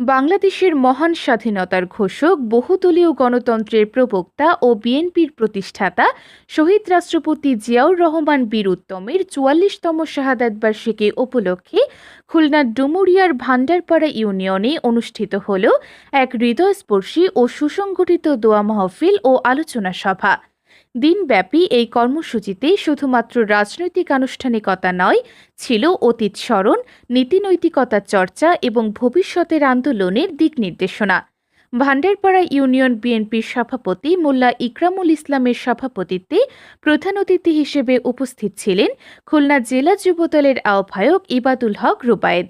বাংলাদেশের মহান স্বাধীনতার ঘোষক, বহুদলীয় গণতন্ত্রের প্রবক্তা ও বিএনপির প্রতিষ্ঠাতা শহীদ রাষ্ট্রপতি জিয়াউর রহমান বীর উত্তমের চুয়াল্লিশতম শাহাদাত বার্ষিকী উপলক্ষে খুলনার ডুমুরিয়ার ভান্ডারপাড়া ইউনিয়নে অনুষ্ঠিত হল এক হৃদয়স্পর্শী ও সুসংগঠিত দোয়া মাহফিল ও আলোচনা সভা। দিনব্যাপী এই কর্মসূচিতে শুধুমাত্র রাজনৈতিক আনুষ্ঠানিকতা নয়, ছিল অতীত স্মরণ নীতিনৈতিকতার চর্চা এবং ভবিষ্যতের আন্দোলনের দিক নির্দেশনা। ভান্ডারপাড়া ইউনিয়ন বিএনপির সভাপতি মোল্লা ইকরামুল ইসলামের সভাপতিত্বে প্রধান অতিথি হিসেবে উপস্থিত ছিলেন খুলনা জেলা যুবদলের আহ্বায়ক ইবাদুল হক রুবায়েদ।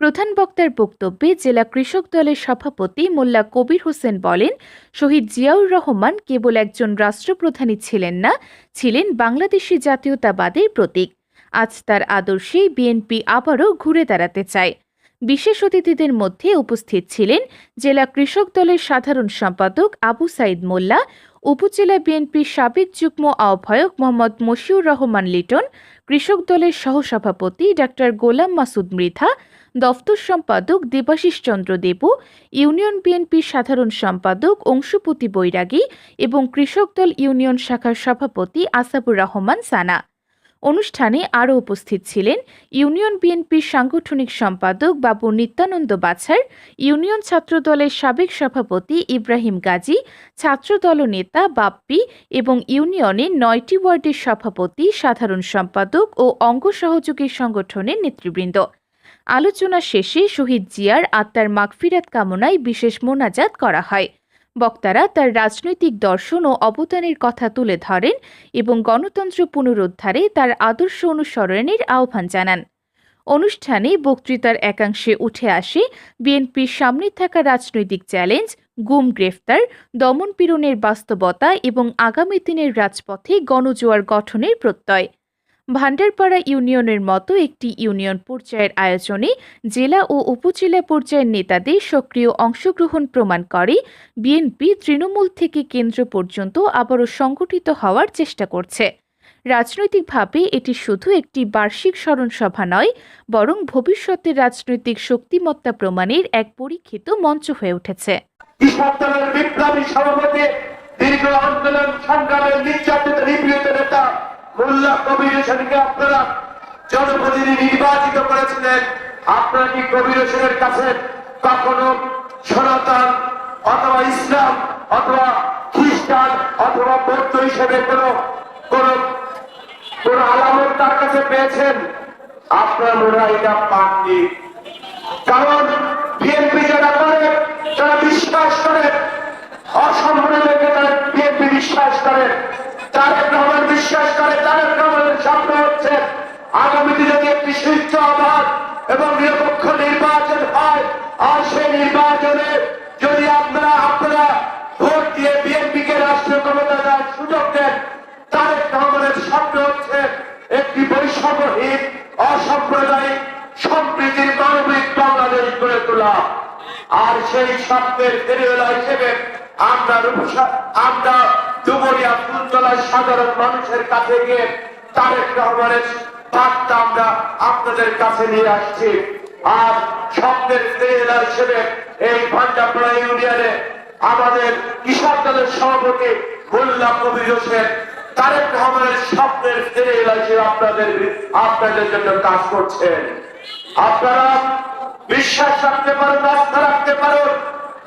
প্রধান বক্তার বক্তব্যে জেলা কৃষক দলের সভাপতি মোল্লা কবির হোসেন বলেন, শহীদ জিয়াউর রহমান কেবল একজন রাষ্ট্রপ্রধানই ছিলেন না, ছিলেন বাংলাদেশি জাতীয়তাবাদের প্রতীক। আজ তার আদর্শে বিএনপি আবারও ঘুরে দাঁড়াতে চায়। বিশেষ অতিথিদের মধ্যে উপস্থিত ছিলেন জেলা কৃষক দলের সাধারণ সম্পাদক আবু সাইদ মোল্লা, উপজেলা বিএনপির সাবেক যুগ্ম আহ্বায়ক মোহাম্মদ মশিউর রহমান লিটন, কৃষক দলের সহসভাপতি ডাক্তার গোলাম মাসুদ মৃধা দফতর সম্পাদক দেবাশিস চন্দ্র দেবু, ইউনিয়ন বিএনপির সাধারণ সম্পাদক অংশুপতি বৈরাগী এবং কৃষক দল ইউনিয়ন শাখার সভাপতি আসাবুর রহমান সানা। অনুষ্ঠানে আরও উপস্থিত ছিলেন ইউনিয়ন বিএনপির সাংগঠনিক সম্পাদক বাবু নিত্যানন্দ বাছার, ইউনিয়ন ছাত্রদলের সাবেক সভাপতি ইব্রাহিম গাজী ছাত্রদল নেতা বাপ্পি এবং ইউনিয়নের নয়টি ওয়ার্ডের সভাপতি সাধারণ সম্পাদক ও অঙ্গ সহযোগী সংগঠনের নেতৃবৃন্দ। আলোচনা শেষে শহীদ জিয়ার আত্মার মাগফিরাত কামনায় বিশেষ মোনাজাত করা হয়। বক্তারা তার রাজনৈতিক দর্শন ও অবদানের কথা তুলে ধরেন এবং গণতন্ত্র পুনরুদ্ধারে তার আদর্শ অনুসরণের আহ্বান জানান। অনুষ্ঠানে বক্তৃতার একাংশে উঠে আসে বিএনপির সামনে থাকা রাজনৈতিক চ্যালেঞ্জ, গুম গ্রেফতার দমনপীড়নের বাস্তবতা এবং আগামী দিনের রাজপথে গণজোয়ার গঠনের প্রত্যয়। ভান্ডারপাড়া ইউনিয়নের মতো একটি ইউনিয়ন পর্যায়ের আয়োজনে জেলা ও উপজেলা পর্যায়ের নেতাদের সক্রিয় অংশগ্রহণ প্রমাণ করে। বিএনপি তৃণমূল থেকে কেন্দ্র পর্যন্ত আবারও সংগঠিত হওয়ার চেষ্টা করছে। রাজনৈতিকভাবে এটি শুধু একটি বার্ষিক স্মরণসভা নয়, বরং ভবিষ্যতের রাজনৈতিক শক্তিমত্তা প্রমাণের এক পরীক্ষিত মঞ্চ হয়ে উঠেছে। দীর্ঘ আন্দোলন সংগ্রামের নির্যাতিত নিপীড়িত নেতা মোল্লা কবির হোসেনকে আপনারা জনপ্রতিনিধি নির্বাচিত করেছিলেন। আপনারা কি কবির হোসেনের কাছে কখনো সনাতন অথবা ইসলাম অথবা খ্রিস্টান অথবা বৌদ্ধ হিসেবে কোনো, কোন কোন আলামত তার কাছে পেয়েছেন? আপনার মনে হয় এটা পাননি। কারণ বিএনপি যারা করে তারা বিশ্বাস করে অসম্পূর্ণকে তারা বিএনপি বিশ্বাস করে তারেক রহমান বিশ্বাস করে তারেক রহমানের স্বপ্ন হচ্ছে আগামীতে যদি একটি সুস্থ অবাধ এবং নিরপেক্ষ নির্বাচন হয়। আর সেই নির্বাচনে যদি আপনারা আপনারা ভোট দিয়ে বিএনপি কে রাষ্ট্রীয় ক্ষমতা দেওয়ার সুযোগ দেন তারেক রহমানের স্বপ্ন হচ্ছে একটি বৈষম্যহীন, অসাম্প্রদায়িক, সম্প্রীতির মানবিক বাংলাদেশ গড়ে তোলা। আর সেই স্বপ্নের ফেরিওয়ালা হিসেবে আমরা আমরা ডুবরিয়া ফুলতলার সাধারণ মানুষের কাছে গিয়ে তারেক রহমানের বার্তা আমরা আপনাদের কাছে নিয়ে আসছি। আর স্বপ্নের হিসেবে এই ইউনিয়নে আমাদের দলের সভাপতি কবির হোসেন, তারেক রহমানের স্বপ্নের এলাকায় আপনাদের আপনাদের জন্য কাজ করছেন। আপনারা বিশ্বাস রাখতে পারেন, আস্থা রাখতে পারেন,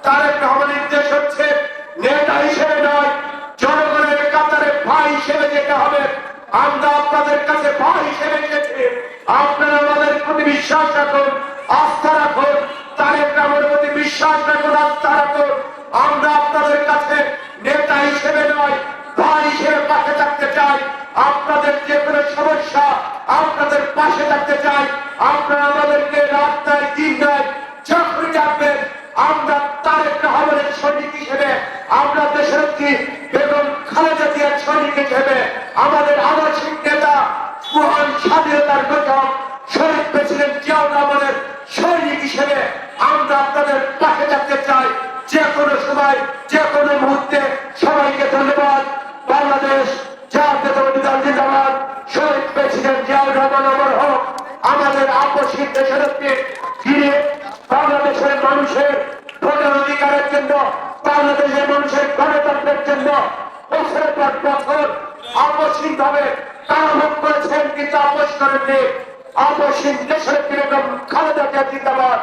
তারেক রহমানের নির্দেশ হচ্ছে, নেতা হিসেবে নয় জনগণের কাতারে ভাই হিসেবে যেতে হবে আমরা আপনাদের কাছে ভাই হিসেবে গেছি আপনারা আমাদের প্রতি বিশ্বাস রাখুন, আস্থা রাখুন, তারেক রহমানের প্রতি বিশ্বাস রাখুন, আস্থা রাখুন। আমরা আপনাদের কাছে নেতা হিসেবে নয় পাশে থাকতে চাই। আপনাদের পাশে থাকতে চাই। আপনারা আমাদেরকে রাস্তায় দিন দেয় চাকরি আমরা তারেক রহমানের সৈনিক হিসেবে, আমরা দেশরক্ষী বেগম খালেদা জিয়ার সৈনিক হিসেবে, আমাদের মহান স্বাধীনতার প্রথম শহীদ প্রেসিডেন্ট জিয়াউর সৈনিক হিসেবে আমরা আপনাদের পাশে থাকতে চাই। যে কোনো সময়, যে কোনো মুহূর্তে সবাইকে ধন্যবাদ। বাংলাদেশ আমাদের আপসিক দেশের ফিরে বাংলাদেশের মানুষের ভোটার অধিকারের জন্য বাংলাদেশের মানুষের গণতন্ত্রের জন্য বছরের পর বছর আপসহীন ভাবে তারা ভোট করেছেন কিন্তু আপোষ দেশের কীরকম খালেদা জিয়া জিন্দাবাদ,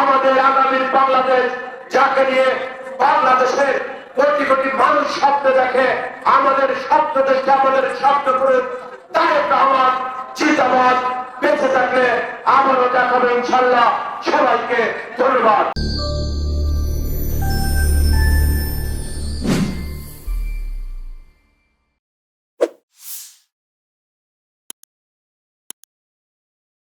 আমাদের আগামীর বাংলাদেশ যাকে নিয়ে বাংলাদেশের কোটি কোটি মানুষ স্বপ্ন দেখে, আমাদের স্বপ্ন দেখে, আমাদের স্বপ্ন করে তারেক রহমান জিন্দাবাদ বেঁচে থাকলে আবারও সবাইকে ধন্যবাদ।